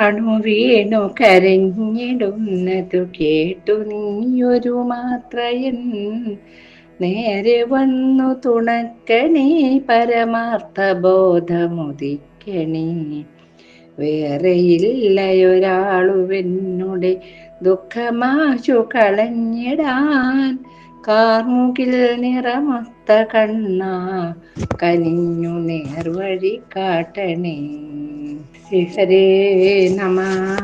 കാണു വീണു കരഞ്ഞിടുന്നതു കേട്ടു നീയൊരു മാത്രയൻ. നേരെ വന്നു തുണക്കണേ പരമാർത്ഥ ബോധമുദിക്കണേ വേറെയില്ലയൊരാളുവെന്നുടെ ദുഃഖമാശു കളഞ്ഞിടാൻ കാർമുകിൽ നിറമത്ത കണ്ണ കനിഞ്ഞു നേർവഴി കാട്ടണേ. ശിശരേ നമ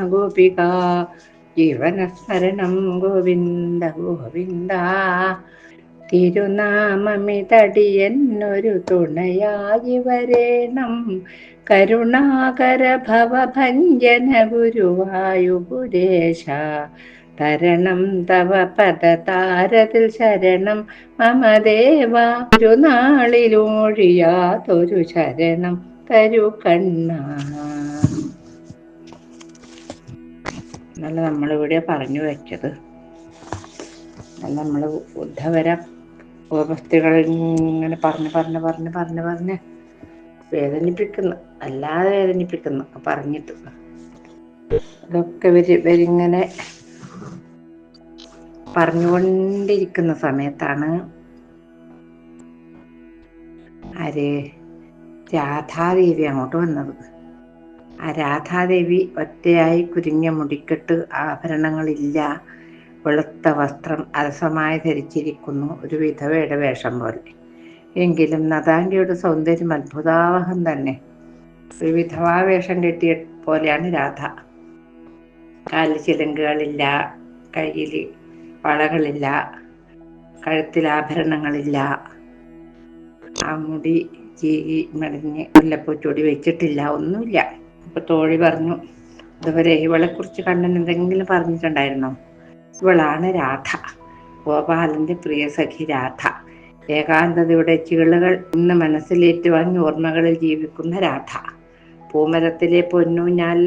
ഗോപിക ജീവനസ്മരണം ഗോവിന്ദ ഗോവിന്ദ. തിരുനാമമിതടിയെന്നൊരു തുണയായി വരേണം. കരുണാകര ഭവഭഞ്ജന ഗുരുവായുപുരേശ തരണം തവ പദതാരത്തിൽ ശരണം മമ ദേവ. ഒരു നാളിലൊഴിയാതൊരു ശരണം തരു കണ്ണ. എന്നല്ല നമ്മളിവിടെ പറഞ്ഞു വെച്ചത്. നമ്മൾ ഉദ്ധവര ഉപസ്ഥികൾ ഇങ്ങനെ പറഞ്ഞ് പറഞ്ഞ് പറഞ്ഞ് പറഞ്ഞ് പറഞ്ഞ് വേദനിപ്പിക്കുന്നു. അല്ലാതെ വേദനിപ്പിക്കുന്നു. പറഞ്ഞിട്ട്. ഇതൊക്കെ വരി ഇവരിങ്ങനെ പറഞ്ഞുകൊണ്ടിരിക്കുന്ന സമയത്താണ് ആര്? രാധാദേവി അങ്ങോട്ട് വന്നത്. ആ രാധാദേവി ഒറ്റയായി കുരിഞ്ഞ മുടിക്കെട്ട് ആഭരണങ്ങളില്ല വെളുത്ത വസ്ത്രം അലസമായി ധരിച്ചിരിക്കുന്നു ഒരു വിധവയുടെ വേഷം പോലെ. എങ്കിലും നദാന്റിയുടെ സൗന്ദര്യം അത്ഭുതാവഹം തന്നെ. ഒരു വിധവാ വേഷം കെട്ടിയ പോലെയാണ് രാധ. കാലിൽ ചിലങ്കുകളില്ല കയ്യിൽ വളകളില്ല കഴുത്തിൽ ആഭരണങ്ങളില്ല ആ മുടി ചീകി മെടഞ്ഞ് മുല്ലപ്പൂച്ചൊടി വെച്ചിട്ടില്ല ഒന്നുമില്ല. അപ്പൊ തോഴി പറഞ്ഞു ഇതുവരെ ഇവളെ കുറിച്ച് കണ്ണൻ എന്തെങ്കിലും പറഞ്ഞിട്ടുണ്ടായിരുന്നോ? ഇവളാണ് രാധ ഗോപാലന്റെ പ്രിയ സഖി രാധ. ഏകാന്തതയുടെ ചീളുകൾ ഇന്ന് മനസ്സിലേറ്റുവാങ്ങി ഓർമ്മകളിൽ ജീവിക്കുന്ന രാധ. പൂമരത്തിലെ പൊന്നൂഞ്ഞാൽ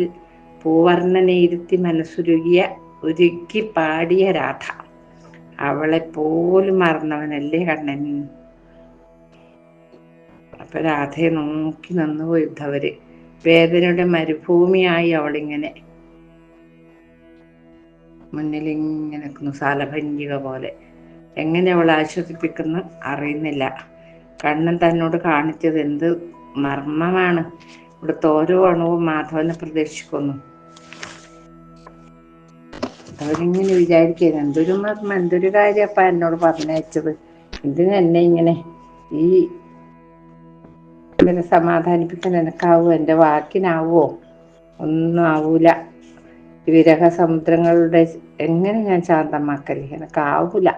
പൂവർണനെ ഇരുത്തി മനസ്സുരുകിയ ഒരുക്കി പാടിയ രാധ. അവളെ പോലും മറന്നവനല്ലേ കണ്ണൻ? അപ്പൊ രാധയെ നോക്കി നിന്നു പോയിട്ടവര് വേദനയുടെ മരുഭൂമിയായി അവളിങ്ങനെ. മുന്നിൽ ഇങ്ങനെ നിൽക്കുന്നു സാലഭഞ്ജിക പോലെ. എങ്ങനെ അവളെ ആശ്വസിപ്പിക്കുന്നു അറിയുന്നില്ല. കണ്ണൻ തന്നോട് കാണിച്ചത് എന്ത് മർമ്മമാണ്. ഇവിടുത്തെ ഓരോ അണുവും മാധവനെ പ്രതീക്ഷിക്കുന്നു അവരിങ്ങനെ വിചാരിക്കുന്നത് എന്തൊരു മർമ്മം എന്തൊരു കാര്യപ്പ എന്നോട് പറഞ്ഞയച്ചത്. എന്തിനു എന്നെ ഇങ്ങനെ ഈ ഇവരെ സമാധാനിപ്പിക്കാൻ എനക്കാവോ? എന്റെ വാക്കിനാവോ? ഒന്നും ആവൂല. വിരഹ സമുദ്രങ്ങളുടെ എങ്ങനെ ഞാൻ ശാന്തമാക്കൽ? എനക്കാവൂല.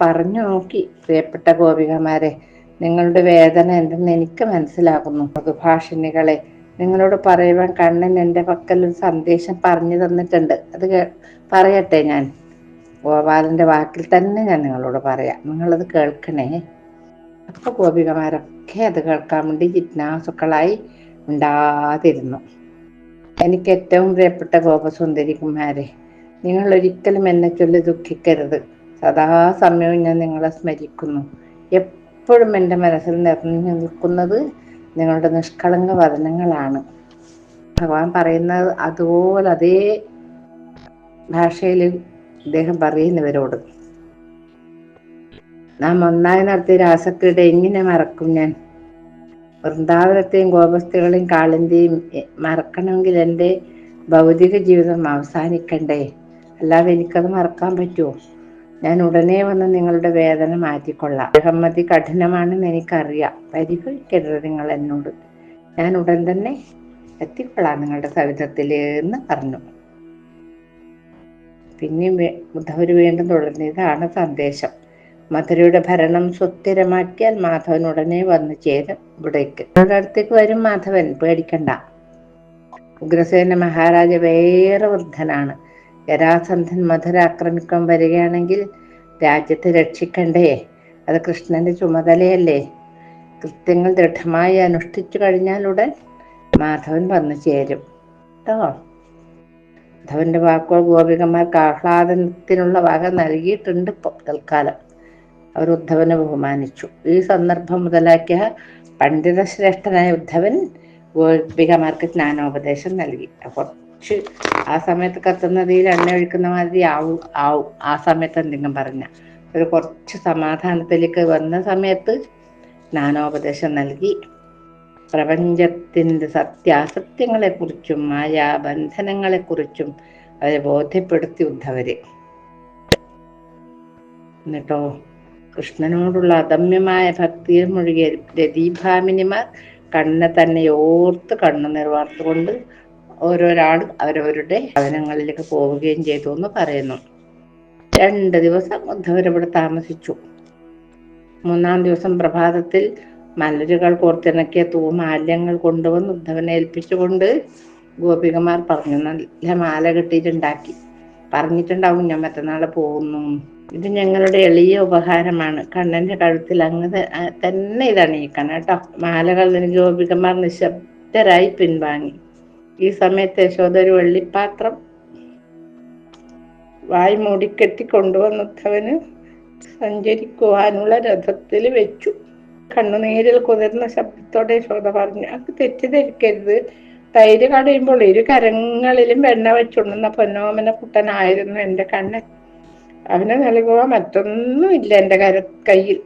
പറഞ്ഞു നോക്കി. പ്രിയപ്പെട്ട ഗോപികമാരെ നിങ്ങളുടെ വേദന എന്തെന്ന് എനിക്ക് മനസ്സിലാകുന്നു. മധുഭാഷിണികളെ നിങ്ങളോട് പറയുവാൻ കണ്ണൻ എന്റെ പക്കൽ ഒരു സന്ദേശം പറഞ്ഞു തന്നിട്ടുണ്ട്. അത് പറയട്ടെ ഞാൻ. ഗോപാലന്റെ വാക്കിൽ തന്നെ ഞാൻ നിങ്ങളോട് പറയാം. നിങ്ങളത് കേൾക്കണേ. അപ്പൊ ഗോപികമാരൊക്കെ അത് കേൾക്കാൻ വേണ്ടി ജിജ്ഞാസുക്കളായി ഉണ്ടാതിരുന്നു എനിക്ക് ഏറ്റവും പ്രിയപ്പെട്ട ഗോപസുന്ദരികുമാരെ നിങ്ങൾ ഒരിക്കലും എന്നെ ചൊല്ലി ദുഃഖിക്കരുത്. സദാസമയവും ഞാൻ നിങ്ങളെ സ്മരിക്കുന്നു. എപ്പോഴും എന്റെ മനസ്സിൽ നിറഞ്ഞു നിൽക്കുന്നത് നിങ്ങളുടെ നിഷ്കളങ്ക വചനങ്ങളാണ്. ഭഗവാൻ പറയുന്നത് അതുപോലെ അതേ ഭാഷയിൽ അദ്ദേഹം പറയുന്നവരോട്. നാം ഒന്നായി നടത്തിയ രാസക്രീഡ എങ്ങനെ മറക്കും ഞാൻ? വൃന്ദാവനത്തെയും ഗോപസ്ഥകളെയും കാളിന്റെയും മറക്കണമെങ്കിൽ എന്റെ ഭൗതിക ജീവിതം അവസാനിക്കണ്ടേ? അല്ലാതെ എനിക്കത് മറക്കാൻ പറ്റുമോ? ഞാൻ ഉടനെ വന്ന് നിങ്ങളുടെ വേദന മാറ്റിക്കൊള്ളാം. അഹമ്മതി കഠിനമാണെന്ന് എനിക്കറിയാം. പരിഹരിക്കരുത് നിങ്ങൾ എന്നോട്. ഞാൻ ഉടൻ തന്നെ എത്തിക്കൊള്ളാം നിങ്ങളുടെ സവിധത്തിൽ എന്ന് പറഞ്ഞു. പിന്നെയും ബുദ്ധവർ വീണ്ടും തുടർന്നു ഇതാണ് സന്ദേശം. മധുരയുടെ ഭരണം സുസ്ഥിരമാക്കിയാൽ മാധവൻ ഉടനെ വന്നു ചേരും ഇവിടേക്ക്. അടുത്തേക്ക് വരും മാധവൻ പേടിക്കണ്ട. ഉഗ്രസേന മഹാരാജ വേറെ വൃദ്ധനാണ്. ജരാസന്ധൻ മധുര ആക്രമിക്കാൻ വരികയാണെങ്കിൽ രാജ്യത്തെ രക്ഷിക്കണ്ടേ? അത് കൃഷ്ണന്റെ ചുമതലയല്ലേ. കൃത്യങ്ങൾ ദൃഢമായി അനുഷ്ഠിച്ചു കഴിഞ്ഞാലുടൻ മാധവൻ വന്നു ചേരും. കേട്ടോ മാധവന്റെ വാക്കുകൾ ഗോപികമാർക്ക് ആഹ്ലാദനത്തിനുള്ള വക നൽകിയിട്ടുണ്ട് തൽക്കാലം. അവർ ഉദ്ധവനെ ബഹുമാനിച്ചു. ഈ സന്ദർഭം മുതലാക്കിയ പണ്ഡിതശ്രേഷ്ഠനായ ഉദ്ധവൻ ഗോപികമാർക്ക് ജ്ഞാനോപദേശം നൽകി. കുറച്ച് ആ സമയത്ത് കത്തുന്നതിൽ എണ്ണ ഒഴിക്കുന്ന മാതിരി ആവും ആവും. ആ സമയത്ത് എന്തെങ്കിലും പറഞ്ഞ. ഒരു കുറച്ച് സമാധാനത്തിലേക്ക് വന്ന സമയത്ത് ജ്ഞാനോപദേശം നൽകി. പ്രപഞ്ചത്തിന്റെ സത്യാസത്യങ്ങളെക്കുറിച്ചും മായാബന്ധനങ്ങളെക്കുറിച്ചും അവരെ ബോധ്യപ്പെടുത്തി ഉദ്ധവരെ. എന്നിട്ടോ കൃഷ്ണനോടുള്ള അദമ്യമായ ഭക്തിയിൽ മുഴുകിയ രതീഭാമിനിമാർ കണ്ണെ തന്നെ ഓർത്ത് കണ്ണു നിർവാർത്തുകൊണ്ട് ഓരോരാൾ അവരവരുടെ ഭവനങ്ങളിലേക്ക് പോവുകയും ചെയ്തു എന്ന് പറയുന്നു. രണ്ട് ദിവസം ഉദ്ധവരവിടെ താമസിച്ചു. മൂന്നാം ദിവസം പ്രഭാതത്തിൽ മലരുകൾ കോർത്തിണക്കിയ തൂമാല്യങ്ങൾ കൊണ്ടുവന്ന് ഉദ്ധവനെ ഏൽപ്പിച്ചുകൊണ്ട് ഗോപികമാർ പറഞ്ഞു നല്ല മാല കെട്ടിയിട്ടുണ്ടാക്കി. പറഞ്ഞിട്ടുണ്ടാവും ഞാൻ മറ്റന്നാളെ പോകുന്നു. ഇത് ഞങ്ങളുടെ എളിയ ഉപഹാരമാണ്. കണ്ണന്റെ കഴുത്തിൽ അങ്ങ് തന്നെ ഇതണിയിക്കണം കേട്ടോ. മാലകൾ ഗോപികമാർ നിശബ്ദരായി പിൻവാങ്ങി. ഈ സമയത്ത് യശോദ ഒരു വെള്ളിപ്പാത്രം വായി മൂടിക്കെട്ടി കൊണ്ടുവന്നവന് സഞ്ചരിക്കുവാനുള്ള രഥത്തിൽ വെച്ചു. കണ്ണുനീരിൽ കുതിർന്ന ശബ്ദത്തോടെ യശോദ പറഞ്ഞു അത് തെറ്റിദ്ധരിക്കരുത്. തൈര് കടയുമ്പോൾ ഇരു കരങ്ങളിലും വെണ്ണ വെച്ചുണ്ടെന്ന പൊന്നോമന കുട്ടനായിരുന്നു എന്റെ കണ്ണൻ. അവന് നൽകുക മറ്റൊന്നുമില്ല എന്റെ കര കയ്യിൽ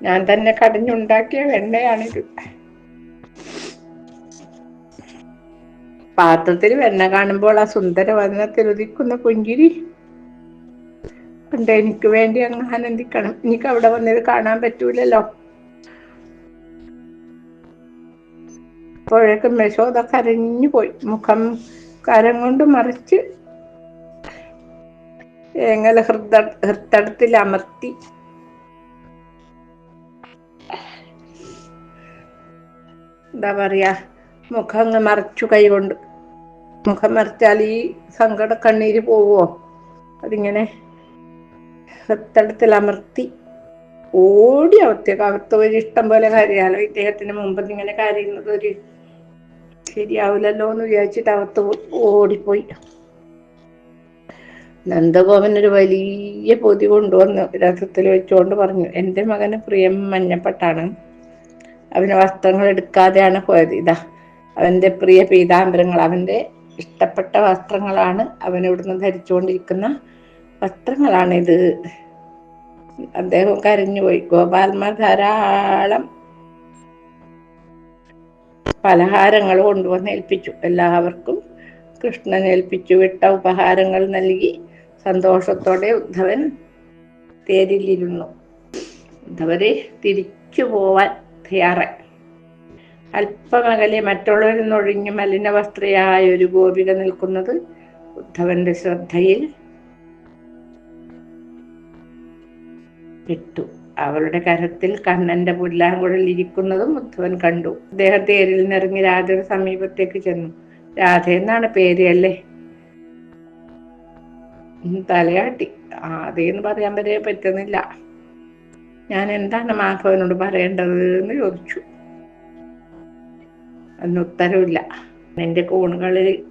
ഞാൻ തന്നെ കടഞ്ഞുണ്ടാക്കിയ വെണ്ണയാണിത്. പാത്രത്തിൽ വെണ്ണ കാണുമ്പോൾ ആ സുന്ദര വന്ന ഉദിക്കുന്ന പുഞ്ചിരി എന്താ എനിക്ക് വേണ്ടി അങ്ങ് ആനന്ദിക്കണം. എനിക്ക് അവിടെ വന്നത് കാണാൻ പറ്റൂലല്ലോ. അപ്പോഴേക്കും യശോദ കരഞ്ഞു പോയി. മുഖം കരം കൊണ്ട് മറിച്ച് എങ്ങനെ ഹൃദ ഹൃത്തടത്തിൽ അമർത്തി. എന്താ പറയാ? മുഖം മറച്ചു കൈകൊണ്ട്. മുഖം മറിച്ചാൽ ഈ സങ്കട കണ്ണീര് പോവോ? അതിങ്ങനെ ഹൃത്തടത്തിൽ അമർത്തി ഓടി അവത്തേക്ക് അവർക്ക് ഒരു ഇഷ്ടം പോലെ കാര്യാലോ? ഇദ്ദേഹത്തിന് മുമ്പ് ഇങ്ങനെ കരയുന്നത് ഒരു ശരിയാവില്ലല്ലോ എന്ന് വിചാരിച്ചിട്ട് അവത്ത് ഓടിപ്പോയി. നന്ദഗോപൻ ഒരു വലിയ പൊതി കൊണ്ടുവന്ന് രഥത്തിൽ വെച്ചുകൊണ്ട് പറഞ്ഞു എന്റെ മകന് പ്രിയം മഞ്ഞപ്പെട്ടാണ്. അവന് വസ്ത്രങ്ങൾ എടുക്കാതെയാണ് പോയത്. ഇതാ അവന്റെ പ്രിയ പീതാംബരങ്ങൾ അവന്റെ ഇഷ്ടപ്പെട്ട വസ്ത്രങ്ങളാണ് അവൻ ഇവിടുന്ന് ധരിച്ചുകൊണ്ടിരിക്കുന്ന വസ്ത്രങ്ങളാണിത് അദ്ദേഹം കരഞ്ഞുപോയി ഗോപാൽമാർ ധാരാളം പലഹാരങ്ങൾ കൊണ്ടുവന്ന് ഏൽപ്പിച്ചു. എല്ലാവർക്കും കൃഷ്ണൻ ഏൽപ്പിച്ചു. വിട്ട ഉപഹാരങ്ങൾ നൽകി സന്തോഷത്തോടെ ഉദ്ധവൻ തേരിലിരുന്നു. ഉദ്ധവരെ തിരിച്ചു പോവാൻ തയ്യാറായി. അല്പമകലെ മറ്റുള്ളവരിൽ നിന്നൊഴിഞ്ഞ് മലിനവസ്ത്രയായ ഒരു ഗോപിക നിൽക്കുന്നത് ഉദ്ധവന്റെ ശ്രദ്ധയിൽ പെട്ടു. അവളുടെ കരത്തിൽ കണ്ണന്റെ പുല്ലാങ്കുഴൽ ഇരിക്കുന്നതും ഉദ്ധവൻ കണ്ടു. അദ്ദേഹം തേരിൽ നിറങ്ങി രാധയുടെ സമീപത്തേക്ക് ചെന്നു. രാധ എന്നാണ് പേര് അല്ലേ തലയാട്ടി. ആദ്യം പറയാൻ വരെ പറ്റുന്നില്ല. ഞാൻ എന്താണ് മാധവനോട് പറയേണ്ടത് എന്ന് ചോദിച്ചു. അതിന് ഉത്തരവില്ല. എന്റെ കോണുകളിൽ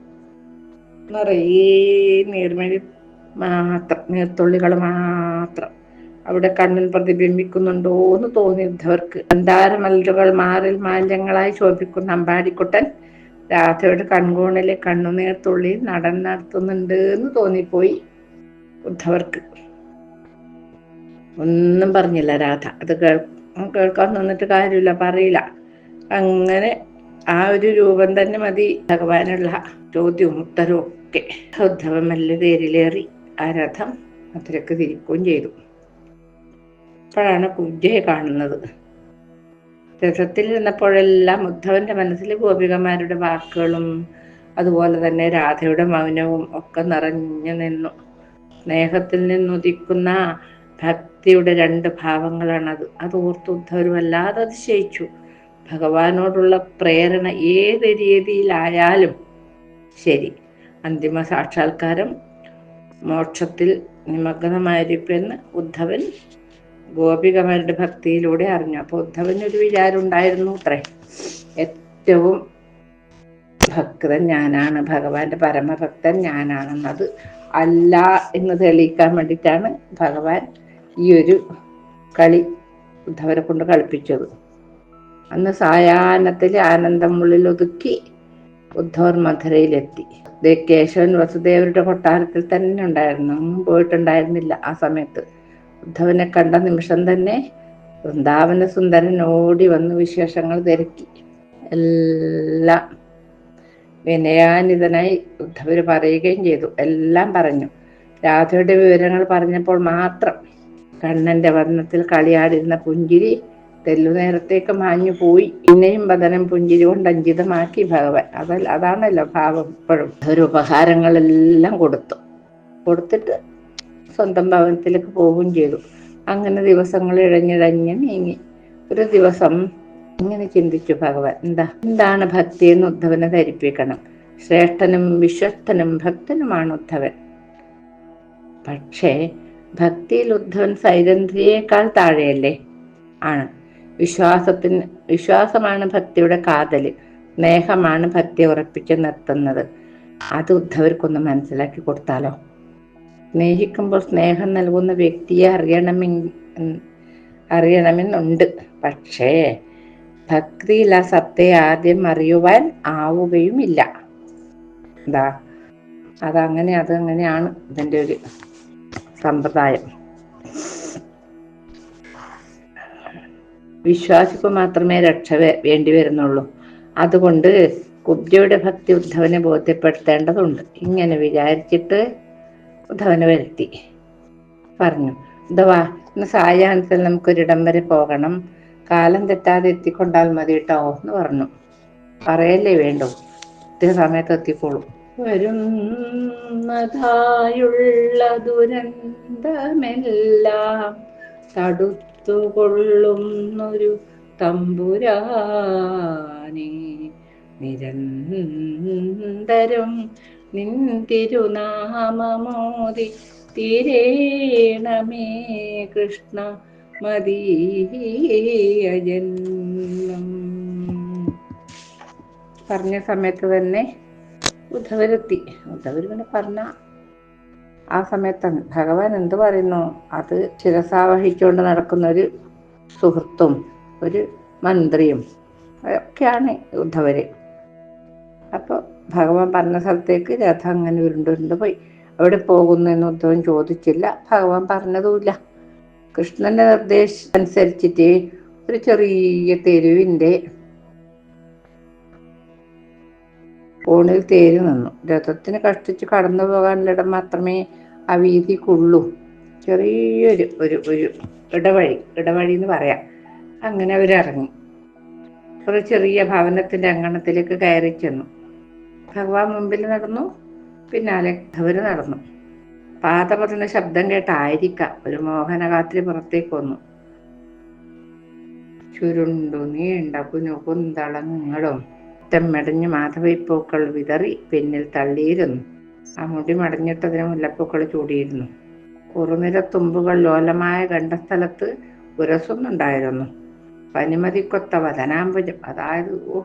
നിറയെ നീർമഴി മാത്രം നീർത്തുള്ളികൾ മാത്രം അവിടെ കണ്ണിൽ പ്രതിബിംബിക്കുന്നുണ്ടോ എന്ന് തോന്നിയവർക്ക് അന്താരമലരുകൾ മാറിൽ മാലിന്യങ്ങളായി ശോഭിക്കുന്ന അമ്പാടിക്കുട്ടൻ രാധയുടെ കൺകോണിലെ കണ്ണുനീർ തുള്ളി നടൻ നടത്തുന്നുണ്ട് എന്ന് തോന്നിപ്പോയി ഉദ്ധവർക്ക്. ഒന്നും പറഞ്ഞില്ല രാധ. അത് കേൾ കേൾക്കാൻ നിന്നിട്ട് കാര്യമില്ല പറയില്ല. അങ്ങനെ ആ ഒരു രൂപം തന്നെ മതി. ഭഗവാനുള്ള ചോദ്യവും ഉത്തരവും ഒക്കെ. ഉദ്ധവൻ മെല്ലെ തേരിലേറി ആ രഥം അതിലേക്ക് തിരിക്കുകയും ചെയ്തു. അപ്പോഴാണ് കുജയെ കാണുന്നത്. രഥത്തിൽ നിന്നപ്പോഴെല്ലാം ഉദ്ധവന്റെ മനസ്സിൽ ഗോപികമാരുടെ വാക്കുകളും അതുപോലെ തന്നെ രാധയുടെ മൗനവും ഒക്കെ നിറഞ്ഞു നിന്നു. സ്നേഹത്തിൽ നിന്നുദിക്കുന്ന ഭക്തിയുടെ രണ്ട് ഭാവങ്ങളാണത്. അത് ഓർത്ത് ഉദ്ധവരും വല്ലാതെ അതിശയിച്ചു. ഭഗവാനോടുള്ള പ്രേരണ ഏത് രീതിയിലായാലും ശരി. അന്തിമ സാക്ഷാത്കാരം മോക്ഷത്തിൽ നിമഗ്നമായിരിക്കുമെന്ന് ഉദ്ധവൻ ഗോപികമാരുടെ ഭക്തിയിലൂടെ അറിഞ്ഞു. അപ്പോൾ ഉദ്ധവന് ഒരു വിചാരം ഉണ്ടായിരുന്നു അത്രേ. ഏറ്റവും ഭക്തൻ ഞാനാണ് ഭഗവാന്റെ പരമഭക്തൻ ഞാനാണെന്നത് അല്ല എന്ന് തെളിയിക്കാൻ വേണ്ടിയിട്ടാണ് ഭഗവാൻ ഈ ഒരു കളി ഉദ്ധവരെ കൊണ്ട് കളിപ്പിച്ചത്. അന്ന് സായാഹ്നത്തിൽ ആനന്ദം ഉള്ളിൽ ഒതുക്കി ഉദ്ധവർ മധുരയിലെത്തി. കേശവൻ വസുദേവരുടെ കൊട്ടാരത്തിൽ തന്നെ ഉണ്ടായിരുന്നു. ഒന്നും പോയിട്ടുണ്ടായിരുന്നില്ല ആ സമയത്ത്. ഉദ്ധവനെ കണ്ട നിമിഷം തന്നെ വൃന്ദാവന സുന്ദരൻ ഓടി വന്ന് വിശേഷങ്ങൾ തിരക്കി. എല്ലാം വിനയാനിതനായി ഉദ്ധവര് പറയുകയും ചെയ്തു. എല്ലാം പറഞ്ഞു. രാധയുടെ വിവരങ്ങൾ പറഞ്ഞപ്പോൾ മാത്രം കണ്ണന്റെ വർണത്തിൽ കളിയാടിരുന്ന പുഞ്ചിരി തെല്ലു നേരത്തേക്ക് മാഞ്ഞു പോയി. പിന്നെയും ബദനം പുഞ്ചിരി കൊണ്ട് അഞ്ചിതമാക്കി ഭഗവാൻ. അതല്ല അതാണല്ലോ ഭാവം ഇപ്പോഴും. ഒരു ഉപഹാരങ്ങളെല്ലാം കൊടുത്തു. കൊടുത്തിട്ട് സ്വന്തം ഭവനത്തിലേക്ക് പോവുകയും ചെയ്തു. അങ്ങനെ ദിവസങ്ങൾ ഇഴഞ്ഞിഴഞ്ഞ് നീങ്ങി. ഒരു ദിവസം ഇങ്ങനെ ചിന്തിച്ചു ഭഗവാൻ. എന്താ? എന്താണ് ഭക്തി എന്ന് ഉദ്ധവനെ ധരിപ്പിക്കണം. ശ്രേഷ്ഠനും വിശ്വസ്തനും ഭക്തനുമാണ് ഉദ്ധവൻ. പക്ഷേ ഭക്തിയിൽ ഉദ്ധവൻ സൈരന്ധ്രിയേക്കാൾ താഴെയല്ലേ? ആണ്. വിശ്വാസത്തിന് വിശ്വാസമാണ് ഭക്തിയുടെ കാതൽ സ്നേഹമാണ് ഭക്തി ഉറപ്പിച്ച് നിർത്തുന്നത്. അത് ഉദ്ധവർക്കൊന്ന് മനസ്സിലാക്കി കൊടുത്താലോ? സ്നേഹിക്കുമ്പോൾ സ്നേഹം നൽകുന്ന വ്യക്തിയെ അറിയണമെങ്കിൽ അറിയണമെന്നുണ്ട്. പക്ഷേ ഭക്തിയിൽ ആ ആദ്യം അറിയുവാൻ ആവുകയുമില്ല. എന്താ അതങ്ങനെ അതങ്ങനെയാണ് ഇതിന്റെ ഒരു സമ്പ്രദായം. വിശ്വാസിക്ക് മാത്രമേ രക്ഷ വേണ്ടി വരുന്നുള്ളൂ. അതുകൊണ്ട് കുബ്ജയുടെ ഭക്തി ഉദ്ധവനെ ബോധ്യപ്പെടുത്തേണ്ടതുണ്ട്. ഇങ്ങനെ വിചാരിച്ചിട്ട് ഉദ്ധവനെ വരുത്തി. പറഞ്ഞു ഉദ്ധവാ ഇന്ന് സായാഹ്നത്തിൽ നമുക്കൊരിടം വരെ പോകണം. കാലം തെറ്റാതെ എത്തിക്കൊണ്ടാൽ മതി കേട്ടോ എന്ന് പറഞ്ഞു. പറയല്ലേ വേണ്ടു. ഇത്തിരി സമയത്ത് എത്തിക്കോളൂ. വരുന്നതായുള്ള ദുരന്തമെല്ലാം തടുത്തുകൊള്ളുന്നൊരു തമ്പുരാനെ. നിരന്തരം നിൻ തിരുനാമമോദി തിരേണമേ കൃഷ്ണ മദീയജന്മം പറഞ്ഞ സമയത്ത് തന്നെ ഉദ്ധവരെത്തി ഉദ്ധവർ പിന്നെ പറഞ്ഞ ആ സമയത്താണ് ഭഗവാൻ എന്ത് പറയുന്നു? അത് ശിരസാവഹിച്ചുകൊണ്ട് നടക്കുന്ന ഒരു സുഹൃത്തും ഒരു മന്ത്രിയും ഒക്കെയാണ് ഉദ്ധവര്. അപ്പോൾ ഭഗവാൻ പറഞ്ഞ സ്ഥലത്തേക്ക് രഥം അങ്ങനെ ഉരുണ്ടുരുണ്ട് പോയി. അവിടെ പോകുന്നു എന്ന് ഉദ്ധവൻ ചോദിച്ചില്ല. ഭഗവാൻ പറഞ്ഞതുമില്ല. കൃഷ്ണന്റെ നിർദ്ദേശം അനുസരിച്ചിട്ട് ഒരു ചെറിയ തെരുവിന്റെ കോണിൽ തേര് നിന്നു. രഥത്തിന് കഷ്ടിച്ച് കടന്നു പോകാനുള്ള ഇടം മാത്രമേ ആ വീതിക്കുള്ളൂ ചെറിയൊരു ഒരു ഒരു ഇടവഴി ഇടവഴി എന്ന് പറയാം. അങ്ങനെ അവരിറങ്ങി. ഒരു ചെറിയ ഭവനത്തിന്റെ അങ്കണത്തിലേക്ക് കയറി ചെന്നു. ഭഗവാൻ മുമ്പിൽ നടന്നു പിന്നാലെ അവർ നടന്നു. പാതപതുന്ന ശബ്ദം കേട്ടായിരിക്കാം ഒരു മോഹനഗാത്രി പുറത്തേക്ക് വന്നു. ചുരുണ്ടു നീണ്ട കുഞ്ഞു കുന്തളങ്ങളും മെടഞ്ഞു മാധവിപ്പൂക്കൾ വിതറി പിന്നിൽ തള്ളിയിരുന്നു. ആ മുടി മടഞ്ഞിട്ടതിന് മുല്ലപ്പൂക്കൾ ചൂടിയിരുന്നു. കുറുനിര തുമ്പുകൾ ലോലമായ കണ്ടസ്ഥലത്ത് ഉരസുന്നുണ്ടായിരുന്നു. പനിമതിക്കൊത്ത വതനാംബുജം അതായത് ഓ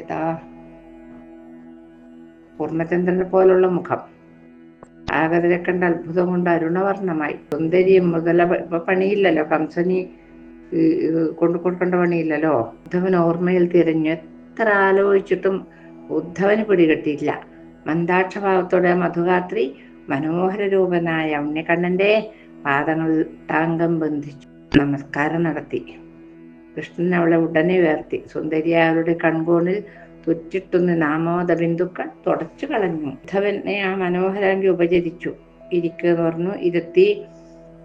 ഏതാ പൂർണചന്ദ്രനെ പോലുള്ള മുഖം. ആകതിരെ കണ്ട അത്ഭുതം കൊണ്ട് അരുണവർണമായി. സുന്ദരിയും മുതല പണിയില്ലല്ലോ കംസനി കൊണ്ടു കൊടുക്കേണ്ട പണിയില്ലല്ലോ? ഉദ്ധവൻ ഓർമ്മയിൽ തിരഞ്ഞു. എത്ര ആലോചിച്ചിട്ടും ഉദ്ധവന് പിടികിട്ടിയില്ല. മന്ദാക്ഷഭാവത്തോടെ മധുഗാത്രി മനോഹര രൂപനായ ഉണ്ണിക്കണ്ണന്റെ പാദങ്ങളിൽ താങ്കം ബന്ധിച്ചു. നമസ്കാരം നടത്തി. കൃഷ്ണൻ അവളെ ഉടനെ ഉയർത്തി. സുന്ദരിയായ അവളുടെ കൺകോണിൽ തുറ്റിട്ടുന്ന നാമോദ ബിന്ദുക്കൾ തുടച്ചു കളഞ്ഞു. ഉദ്ധവനെ ആ മനോഹരാങ്കി ഉപചരിച്ചു. ഇരിക്കുക പറഞ്ഞു ഇരുത്തി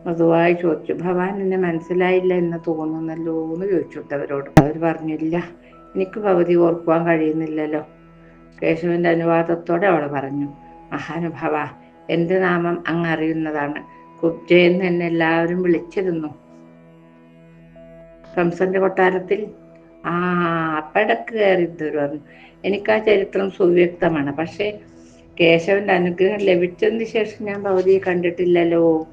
മൃദുവായി ചോദിച്ചു ഭവാൻ എന്നെ മനസ്സിലായില്ല എന്ന് തോന്നുന്നല്ലോ എന്ന് ചോദിച്ചു ഉദ്ധവരോട്. അവർ പറഞ്ഞില്ല എനിക്ക് ഭവതി ഓർക്കുവാൻ കഴിയുന്നില്ലല്ലോ. കേശവന്റെ അനുവാദത്തോടെ അവൾ പറഞ്ഞു മഹാനുഭവ എന്റെ നാമം അങ്ങ് അറിയുന്നതാണ് കുബ്ജയെന്ന് എന്നെ എല്ലാവരും വിളിച്ചിരുന്നു. കംസന്റെ കൊട്ടാരത്തിൽ ആ അപ്പടക്ക് കയറി പറഞ്ഞു എനിക്ക് ആ ചരിത്രം സുവ്യക്തമാണ്. പക്ഷേ കേശവന്റെ അനുഗ്രഹം ലഭിച്ചതിന് ശേഷം ഞാൻ ഭൗതിയെ കണ്ടിട്ടില്ലല്ലോ.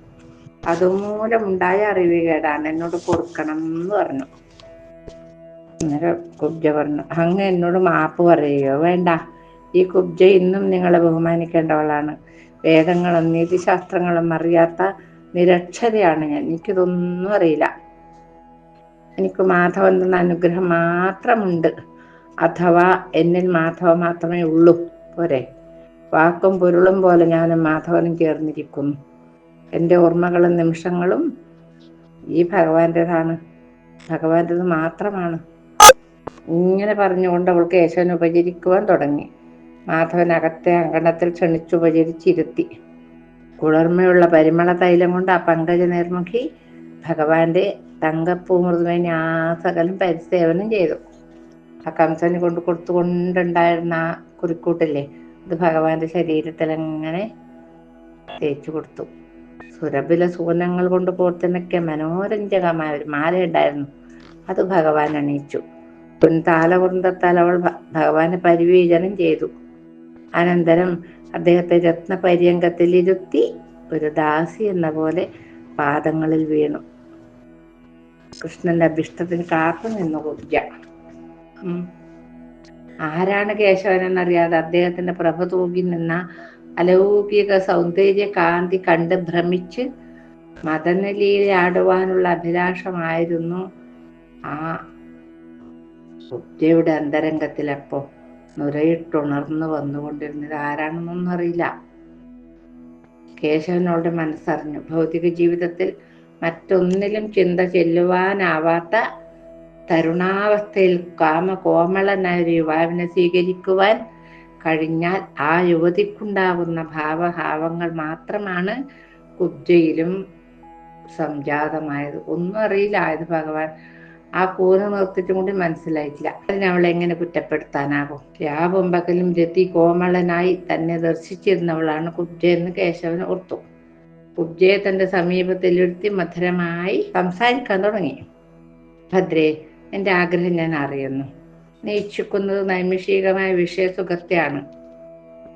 അതുമൂലം ഉണ്ടായ അറിവ് കേടാണ്. എന്നോട് കൊടുക്കണം എന്ന് പറഞ്ഞു. അന്നേരം കുബ്ജ പറഞ്ഞു. അങ്ങ് എന്നോട് മാപ്പ് പറയുകയോ വേണ്ട ഈ കുബ്ജ ഇന്നും നിങ്ങളെ ബഹുമാനിക്കേണ്ടവളാണ്. വേദങ്ങളും നീതിശാസ്ത്രങ്ങളും അറിയാത്ത നിരക്ഷരയാണ് ഞാൻ. എനിക്കിതൊന്നും അറിയില്ല. എനിക്ക് മാധവൻ തന്ന അനുഗ്രഹം മാത്രമുണ്ട്. അഥവാ എന്നിൽ മാധവ മാത്രമേ ഉള്ളൂ. പോരെ. വാക്കും പൊരുളും പോലെ ഞാനും മാധവനും ചേർന്നിരിക്കുന്നു. എന്റെ ഓർമ്മകളും നിമിഷങ്ങളും ഈ ഭഗവാന്റേതാണ്. ഭഗവാന്റേത് മാത്രമാണ്. ഇങ്ങനെ പറഞ്ഞുകൊണ്ട് അവൾ കേശവനെ ഉപചരിക്കുവാൻ തുടങ്ങി. മാധവൻ അകത്തെ അങ്കണത്തിൽ ക്ഷണിച്ചുപചരിച്ചിരുത്തി. കുളിർമയുള്ള പരിമള തൈലം കൊണ്ട് ആ പങ്കജ നിർമുഖി ഭഗവാന്റെ തങ്കപ്പൂ മൃദുവിനെ ആസകലം പരിസേവനം ചെയ്തു. ആ കംസന് കൊണ്ട് കൊടുത്തുകൊണ്ടുണ്ടായിരുന്ന ആ കുറിക്കൂട്ടില്ലേ അത് ഭഗവാന്റെ ശരീരത്തിൽ അങ്ങനെ തേച്ചു കൊടുത്തു. സുരഭില സൂനങ്ങൾ കൊണ്ട് കോർത്തിണക്കിയ മനോരഞ്ജകമായ ഒരു മാല ഉണ്ടായിരുന്നു അത് ഭഗവാൻ അണിയിച്ചു. താലവൃന്ദത്താൽ അവൾ ഭഗവാനെ പരിവേചനം ചെയ്തു. അനന്തരം അദ്ദേഹത്തെ രത്നപര്യങ്കത്തിൽ ഇരുത്തി ഒരു ദാസി എന്ന പോലെ പാദങ്ങളിൽ വീണു. കൃഷ്ണന്റെ അഭിഷ്ടത്തിന് കാത്തു നിന്നു കുബ്ജ ആരാണ് കേശവൻ എന്നറിയാതെ അദ്ദേഹത്തിന്റെ പ്രഭ തൂകി നിന്ന അലൗകിക സൗന്ദര്യ കാന്തി കണ്ട് ഭ്രമിച്ച് മതനിലയിലാടുവാനുള്ള അഭിലാഷമായിരുന്നു ആ കുബ്ജയുടെ അന്തരംഗത്തിലപ്പോ നുരയിട്ടുണർന്നു വന്നുകൊണ്ടിരുന്നത് ആരാണെന്നൊന്നും അറിയില്ല. കേശവനോട് മനസ്സറിഞ്ഞു. ഭൗതിക ജീവിതത്തിൽ മറ്റൊന്നിലും ചിന്ത ചെല്ലുവാനാവാത്ത തരുണാവസ്ഥയിൽ കാമകോമളനായ ഒരു യുവാവിനെ സ്വീകരിക്കുവാൻ കഴിഞ്ഞാൽ ആ യുവതിക്കുണ്ടാകുന്ന ഭാവഭാവങ്ങൾ മാത്രമാണ് കുബ്ജയിലും സംജാതമായത്. ഒന്നും അറിയില്ല. ആയത് ഭഗവാൻ ആ കൂന നിർത്തിട്ടും കൂടി മനസ്സിലായിട്ടില്ല. അതിന് അവളെ എങ്ങനെ കുറ്റപ്പെടുത്താനാകും? രാവും പകലും രതി കോമളനായി തന്നെ ദർശിച്ചിരുന്നവളാണ് കുബ്ജയെന്ന് കേശവൻ ഓർത്തു. കുബ്ജയെ തന്റെ സമീപത്തിലിരുത്തി മധുരമായി സംസാരിക്കാൻ തുടങ്ങി. ഭദ്രേ എന്റെ ആഗ്രഹം ഞാൻ അറിയുന്നു. നീ ഇച്ഛിക്കുന്നത് നൈമിഷികമായ വിഷയസുഖത്തെയാണ്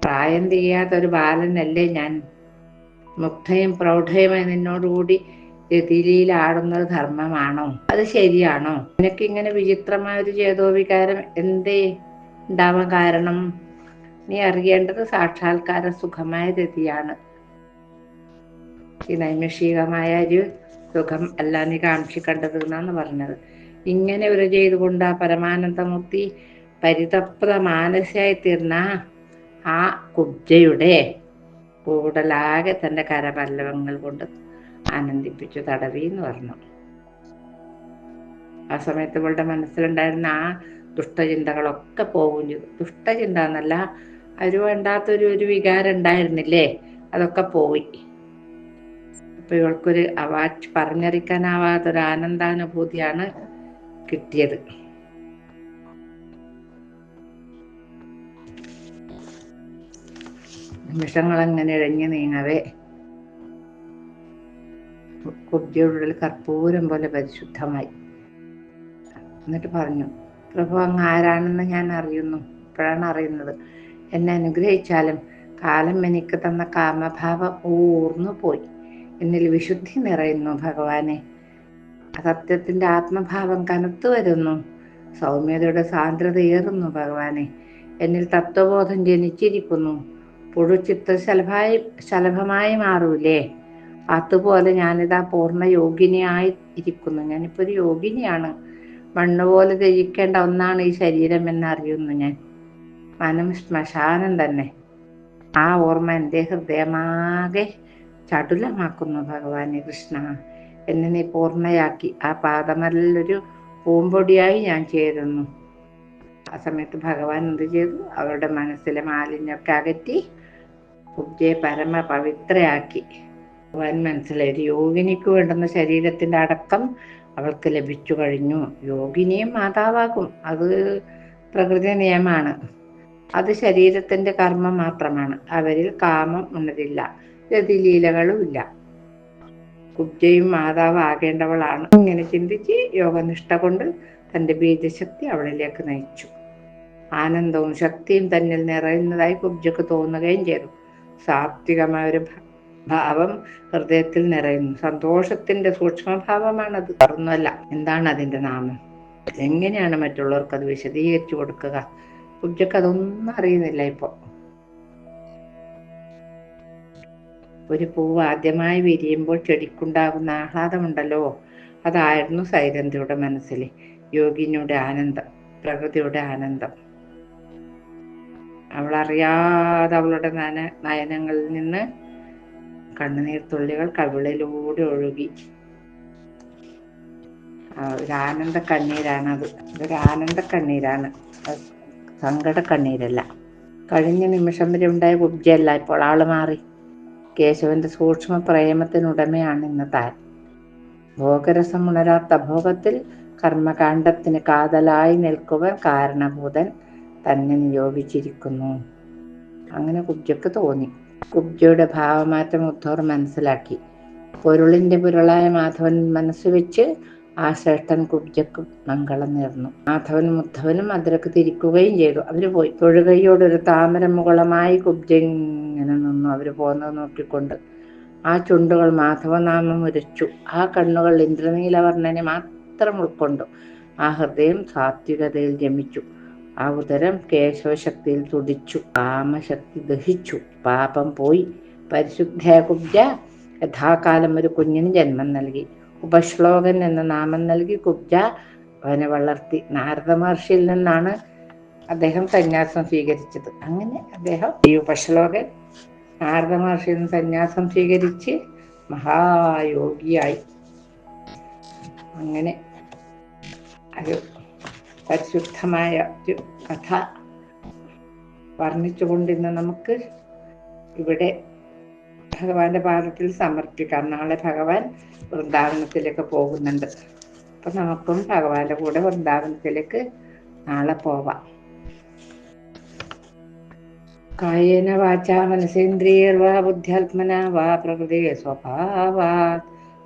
പ്രായം ചെയ്യാത്ത ഒരു ബാലനല്ലേ ഞാൻ? മുഗ്ധയും പ്രൗഢയുമായി നിന്നോടുകൂടി രതിലിയിൽ ആടുന്നത് ധർമ്മമാണോ? അത് ശരിയാണോ? നിനക്ക് ഇങ്ങനെ വിചിത്രമായ ഒരു ചേതോവികാരം എന്തേ ഉണ്ടാവാൻ കാരണം? നീ അറിയേണ്ടത് സാക്ഷാത്കാര സുഖമായ രതിയാണ് ഈ നൈമിഷികമായ ഒരു സുഖം അല്ല നീ കാക്ഷിക്കേണ്ടത് എന്നാണ് പറഞ്ഞത്. ഇങ്ങനെ ഒരു ചെയ്തുകൊണ്ട് ആ പരമാനന്ദമൂർത്തി പരിതപ്ത മാനസയായി തീർന്ന ആ കുബ്ജയുടെ കൂടലാകെ തന്റെ കരപല്ലവങ്ങൾ കൊണ്ട് ആനന്ദിപ്പിച്ചു തടവി എന്ന് പറഞ്ഞു. ആ സമയത്ത് ഇവളുടെ മനസ്സിലുണ്ടായിരുന്ന ആ ദുഷ്ടചിന്തകളൊക്കെ പോകും ചെയ്തു. ദുഷ്ടചിന്ത എന്നല്ല ഒരു വേണ്ടാത്തൊരു ഒരു വികാരം ഉണ്ടായിരുന്നില്ലേ? അതൊക്കെ പോയി. അപ്പൊ ഇവൾക്കൊരു അവാച്ച് പറഞ്ഞറിയിക്കാനാവാത്തൊരു ആനന്ദാനുഭൂതിയാണ് കിട്ടിയത്. നിമിഷങ്ങൾ അങ്ങനെ ഇഴഞ്ഞു നീങ്ങവേ? കുട്ടിയുടെ കർപ്പൂരം പോലെ പരിശുദ്ധമായി. എന്നിട്ട് പറഞ്ഞു പ്രഭു അങ്ങ് ആരാണെന്ന് ഞാൻ അറിയുന്നു. ഇപ്പോഴാണ് അറിയുന്നത്. എന്നെ അനുഗ്രഹിച്ചാലും കാലം എനിക്ക് തന്ന കാമഭാവം ഊർന്നു പോയി. എന്നിൽ വിശുദ്ധി നിറയുന്നു ഭഗവാനെ. സത്യത്തിന്റെ ആത്മഭാവം കനത്തു വരുന്നു. സൗമ്യതയുടെ സാന്ദ്രതയേറുന്നു ഭഗവാനെ. എന്നിൽ തത്വബോധം ജനിച്ചിരിക്കുന്നു. പുഴുചിത്ത ശലഭായി ശലഭമായി മാറൂലേ? അതുപോലെ ഞാനിതാ പൂർണ യോഗിനിയായി ഇരിക്കുന്നു. ഞാനിപ്പോ ഒരു യോഗിനിയാണ്. മണ്ണ് പോലെ ധരിക്കേണ്ട ഒന്നാണ് ഈ ശരീരം എന്നറിയുന്നു ഞാൻ. മനം ശ്മശാനം തന്നെ. ആ ഓർമ്മ എന്റെ ഹൃദയമാകെ ചടുലമാക്കുന്നു ഭഗവാനെ കൃഷ്ണ. എന്നെ നീ പൂർണയാക്കി. ആ പാദമല്ലൊരു പൂമ്പൊടിയായി ഞാൻ ചേരുന്നു. ആ സമയത്ത് ഭഗവാൻ എന്ത് ചെയ്തു? അവരുടെ മനസ്സിലെ മാലിന്യമൊക്കെ അകറ്റി കുബ്ജയെ പരമ പവിത്രയാക്കി ഭഗവാൻ മനസ്സിലായത്. യോഗിനിക്ക് വേണ്ടുന്ന ശരീരത്തിന്റെ അടക്കം അവൾക്ക് ലഭിച്ചു കഴിഞ്ഞു. യോഗിനിയും മാതാവാകും. അത് പ്രകൃതി നിയമമാണ്. അത് ശരീരത്തിന്റെ കർമ്മം മാത്രമാണ്. അവരിൽ കാമം ഉണരില്ല ഗതിലീലകളും ഇല്ല. കുബ്ജയും മാതാവ് ആകേണ്ടവളാണ്. ഇങ്ങനെ ചിന്തിച്ച് യോഗനിഷ്ഠ കൊണ്ട് തന്റെ ബീജശക്തി അവളിലേക്ക് നയിച്ചു. ആനന്ദവും ശക്തിയും തന്നിൽ നിറയുന്നതായി കുബ്ജക്ക് തോന്നുകയും ചെയ്തു. സാത്വികമായ ഒരു ഭാവം ഹൃദയത്തിൽ നിറയുന്നു. സന്തോഷത്തിന്റെ സൂക്ഷ്മഭാവമാണ് സൂക്ഷ്മഭാവമാണത്. പറഞ്ഞല്ല എന്താണ് അതിന്റെ നാമം? എങ്ങനെയാണ് മറ്റുള്ളവർക്ക് അത് വിശദീകരിച്ചു കൊടുക്കുക? കുഞ്ചക്ക് അതൊന്നും അറിയുന്നില്ല ഇപ്പൊ. ഒരു പൂവ് ആദ്യമായി വിരിയുമ്പോൾ ചെടിക്കുണ്ടാകുന്ന ആഹ്ലാദമുണ്ടല്ലോ. അതായിരുന്നു സൈരന്ധിയുടെ മനസ്സിൽ യോഗിനിയുടെ ആനന്ദം പ്രകൃതിയുടെ ആനന്ദം. അവൾ അറിയാതെ അവളുടെ നന നയനങ്ങളിൽ നിന്ന് കണ്ണുനീർ തുള്ളികൾ കവിളിലൂടെ ഒഴുകി. ഒരു ആനന്ദ കണ്ണീരാണ് അത്. ഒരു ആനന്ദ കണ്ണീരാണ്. സങ്കട കണ്ണീരല്ല. കഴിഞ്ഞ നിമിഷം വരെ ഉണ്ടായ കുബ്ജയല്ല ഇപ്പോൾ ആൾ മാറി. കേശവന്റെ സൂക്ഷ്മ പ്രേമത്തിനുടമയാണ് ഇന്ന് താൻ. ഭോഗരസം ഉണരാത്ത ഭോഗത്തിൽ കർമ്മകാണ്ഡത്തിന് കാതലായി നിൽക്കുവാൻ കാരണഭൂതൻ തന്നെ നിയോഗിച്ചിരിക്കുന്നു. അങ്ങനെ കുബ്ജക്ക് തോന്നി. കുബ്ജയുടെ ഭാവമാറ്റം ഉദ്ധവർ മനസ്സിലാക്കി. പൊരുളിന്റെ പൊരുളായ മാധവൻ മനസ്സ് വെച്ച് ആ ശ്രേഷ്ഠൻ കുബ്ജക്കും മംഗളം നേർന്നു. മാധവനും ഉദ്ധവനും അതിലേക്ക് തിരിക്കുകയും ചെയ്തു. അവർ പോയി. തൊഴുകയോടൊരു ഒരു താമരമുകളമായി കുബ്ജ ഇങ്ങനെ നിന്നു. അവർ പോകുന്നത് നോക്കിക്കൊണ്ട് ആ ചുണ്ടുകൾ മാധവനാമം ഉരച്ചു. ആ കണ്ണുകൾ ഇന്ദ്രനീലവർണനെ മാത്രം ഉൾക്കൊണ്ടു. ആ ഹൃദയം സാത്വികതയിൽ രമിച്ചു ആ ഉദരം കേശവശക്തിയിൽ തുടിച്ചു കാമശക്തി ദഹിച്ചു. പാപം പോയി. പരിശുദ്ധ കുബ്ജ യഥാകാലം ഒരു കുഞ്ഞിന് ജന്മം നൽകി. ഉപശ്ലോകൻ എന്ന നാമം നൽകി കുബ്ജ അവനെ വളർത്തി. നാരദ മഹർഷിയിൽ നിന്നാണ് അദ്ദേഹം സന്യാസം സ്വീകരിച്ചത്. അങ്ങനെ അദ്ദേഹം ഈ ഉപശ്ലോകൻ നാരദ മഹർഷിയിൽ നിന്ന് സന്യാസം സ്വീകരിച്ച് മഹായോഗിയായി. അങ്ങനെ ഒരു പരിശുദ്ധമായ ഒരു കഥ വർണിച്ചുകൊണ്ടിന്ന് നമുക്ക് ഇവിടെ ഭഗവാന്റെ പാദത്തിൽ സമർപ്പിക്കാം. നാളെ ഭഗവാൻ വൃന്ദാവനത്തിലേക്ക് പോകുന്നുണ്ട്. അപ്പൊ നമുക്കും ഭഗവാന്റെ കൂടെ വൃന്ദാവനത്തിലേക്ക് നാളെ പോവാം. കായേന വാച മനസേന്ദ്രിയർവാ ബുദ്ധ്യാത്മന വാ പ്രകൃതി സ്വഭാവാത്.